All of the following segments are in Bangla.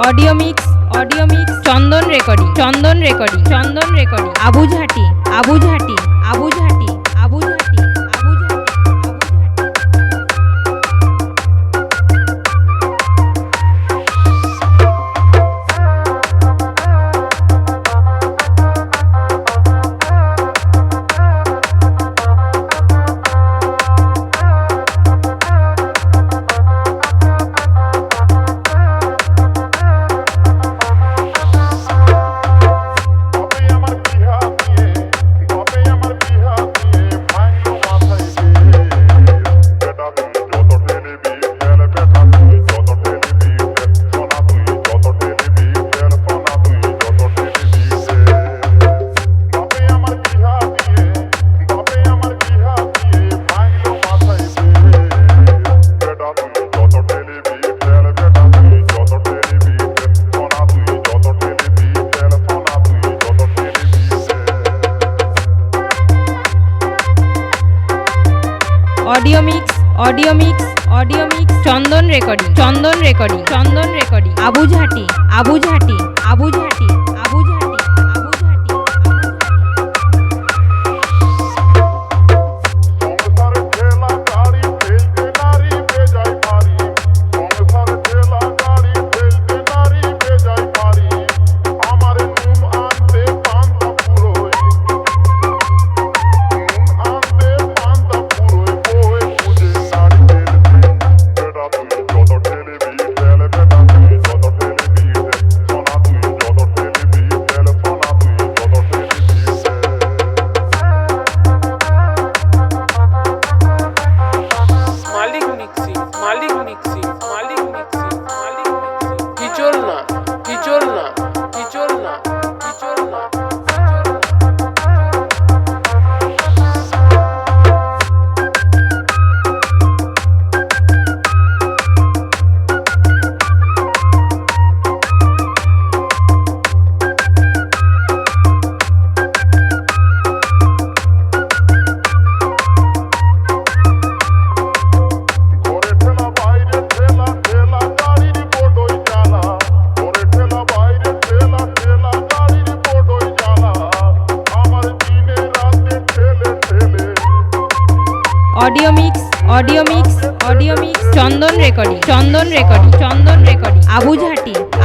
Audio mix audio mix Chandan recording Chandan recording Chandan recording আবুঝাটি আবুঝাটি আবুঝাটি আবুঝাটি আবুঝাটি আবুঝাটি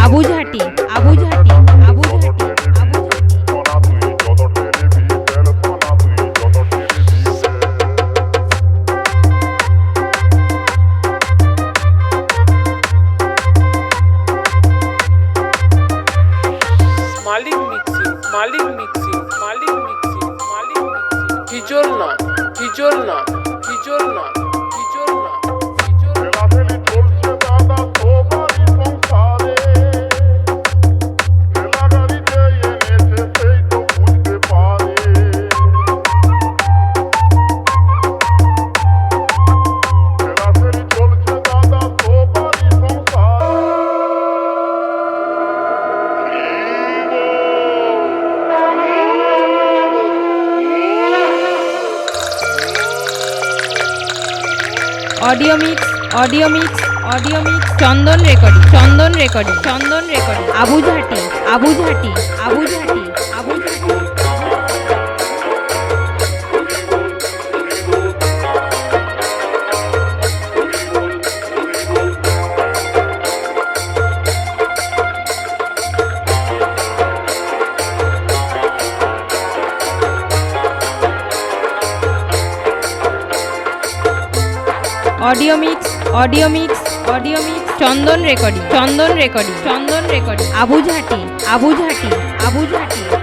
আবুঝাটি আবুঝাটি আবুঝাটি মালিক মিক্সি মালিক মিক্সি মালিক মিক্সি মালিক মিক্সি। হিজল না হিজল না হিজল না audio mix audio mix audio mix Chandan recording Chandan recording Chandan recording আবুঝাটি আবুঝাটি আবুঝাটি audio mix audio mix audio mix, Chandan recording Chandan recording Chandan recording, আবুঝাটি আবুঝাটি আবুঝাটি।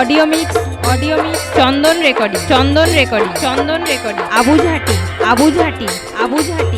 Audio mix audio mix. Chandan recording Chandan recording Chandan recording. আবুঝাটি আবুঝাটি আবুঝাটি।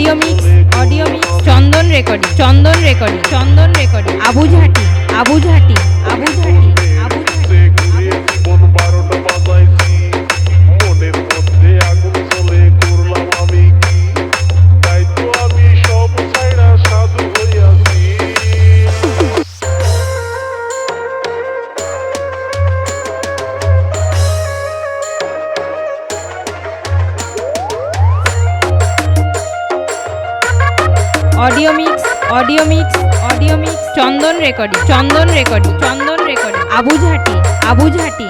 Audio mix audio mix Chandan recording Chandan recording Chandan recording আবুঝাটি আবুঝাটি আবুঝাটি। Audio mix audio mix audio mix Chandan recording Chandan recording Chandan recording আবুঝাটি আবুঝাটি।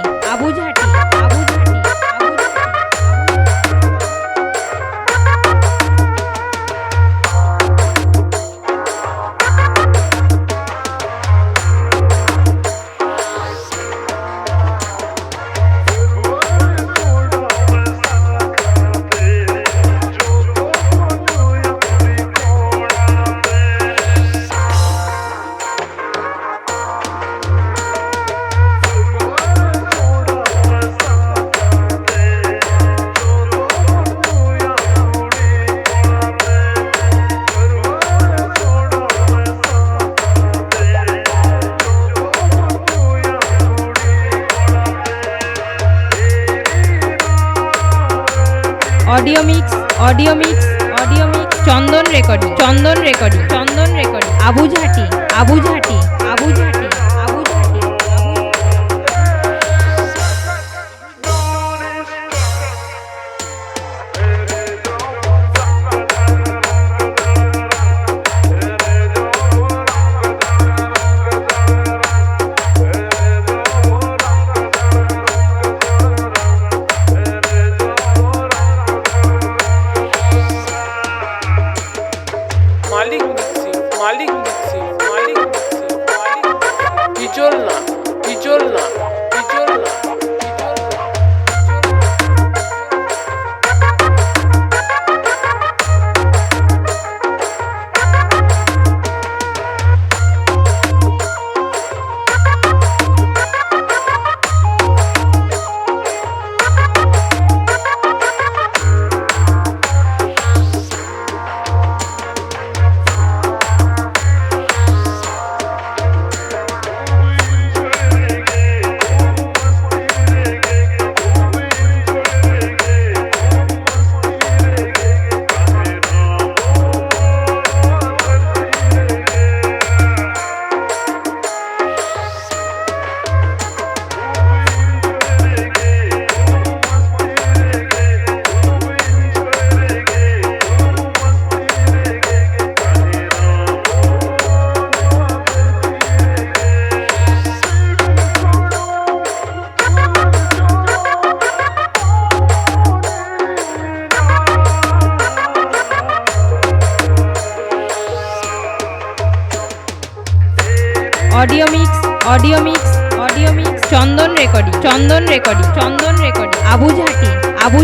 आबू झाटी आबू झाटी आबू झाटी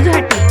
অডিও